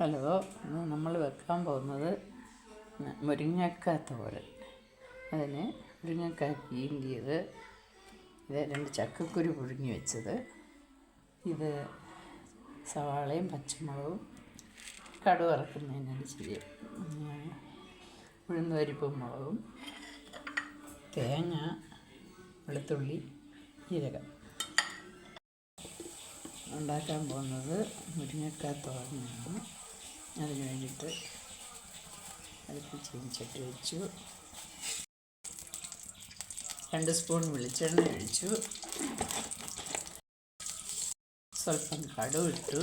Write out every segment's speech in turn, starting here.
Hello ഇന്ന് നമ്മൾ വെക്കാൻ പോകുന്നത് മുരിങ്ങക്ക തോരൻ. അതിന് മുരിങ്ങക്ക കീന്തിയത് ഇത് രണ്ട് ചക്കക്കുരു പുഴുങ്ങി വെച്ചത്. ഇത് സവാളയും പച്ചമുളകും വറക്കുന്നതിനനുസരിച്ച് ഉഴുന്ന പരിപ്പും മുളകും തേങ്ങ വെളുത്തുള്ളി ജീരകം. ഉണ്ടാക്കാൻ പോകുന്നത് മുരിങ്ങക്ക തോരനാണ്. അതിന് വേണ്ടിയിട്ട് അടുപ്പ് ചീനിച്ചട്ടി വെച്ചു. രണ്ട് സ്പൂൺ വെളിച്ചെണ്ണ ഒഴിച്ചു. സ്വല്പം കടുവ് ഇട്ടു.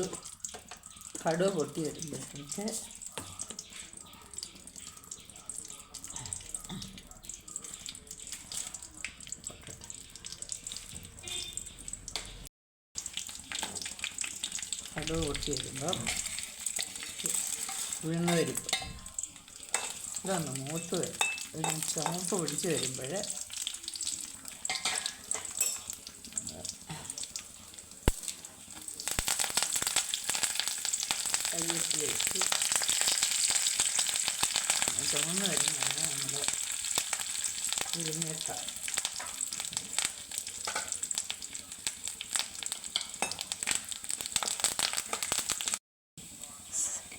കടുവ് പൊട്ടി വരുമ്പോഴത്തേക്ക് കടുവ് പൊട്ടി വരുമ്പം ഉഴുന്ന് പരിപ്പ് ഇതാണ് മൂത്ത് വരും. ഒരു ചുമപ്പ് പിടിച്ച് വരുമ്പോൾ കരിവേപ്പിലേക്ക് ചുമന്ന് വരുന്നതാണ് നമ്മൾ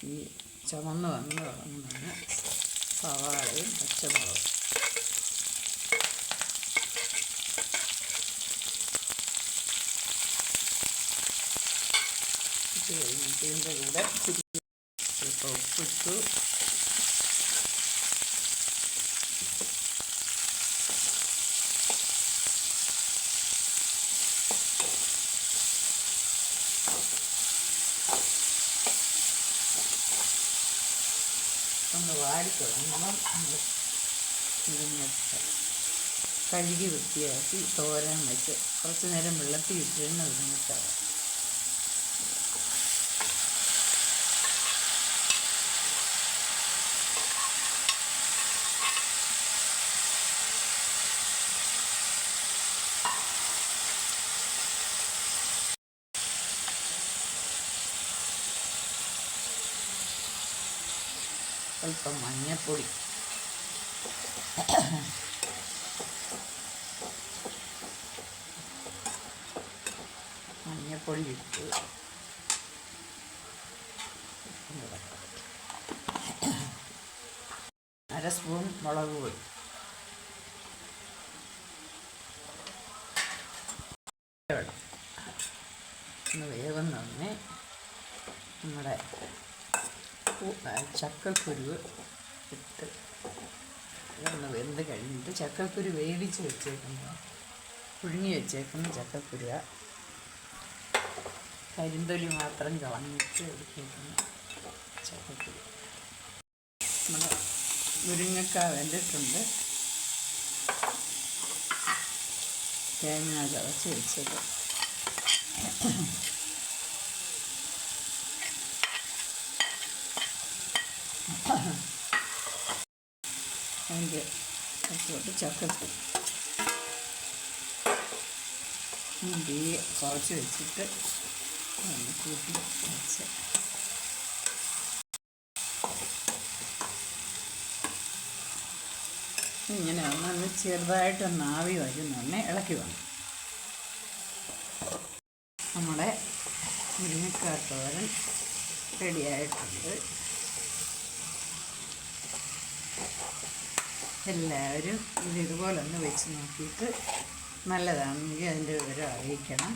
ഈ ചുമന്ന് വന്ന് തുടങ്ങുന്നതാണ് സവാളയും പച്ചമുളകും. ഇതിന്റെ കൂടെ ഉപ്പിട്ടു ഒന്ന് വാരി തുടങ്ങുമ്പം നമ്മൾ തിരിഞ്ഞെടുത്ത് കഴുകി വൃത്തിയാക്കി തോരൻ വെച്ച് കുറച്ച് നേരം വെള്ളത്തിൽ ഇട്ടിരുന്ന് ഇതിനൊക്കെ സ്വല്പം മഞ്ഞൾപ്പൊടി മഞ്ഞൾപ്പൊടി ഇട്ട് അര സ്പൂൺ മുളക് പൊടി. ഒന്ന് വേവുന്നൊന്നേ നമ്മുടെ ചക്കക്കുരു ഇട്ട്. ഇതൊന്ന് വെന്ത് കഴിഞ്ഞിട്ട് ചക്കക്കുരു വേവിച്ച് വെച്ചേക്കുന്ന. പുഴുങ്ങി വെച്ചേക്കുന്ന ചക്കക്കുരുവ കരിന്തൊലി മാത്രം കളഞ്ഞിട്ട് എടുത്തേക്കുന്ന. ചക്കക്കുരു. നമ്മുടെ മുരിങ്ങക്ക വെന്തിട്ടുണ്ട്. തേങ്ങ ചതച്ച് വെച്ചത് അതിന്റെ കുറച്ചുകൊണ്ട് ചക്കക്കുരു തീ കുറച്ച് വെച്ചിട്ട് കൂട്ടി വെച്ച്. ഇങ്ങനെ ഒന്ന് ചെറുതായിട്ടൊന്ന് ആവി വരുന്നൊന്നെ ഇളക്കി വേണം. നമ്മുടെ മുരിങ്ങക്കാത്തോരൻ റെഡിയായിട്ടുണ്ട് എല്ലാവരും ഇത് ഇതുപോലെ ഒന്ന് വെച്ച് നോക്കിയിട്ട് നല്ലതാണെങ്കിൽ അതിന്റെ വിവരം അറിയിക്കണം.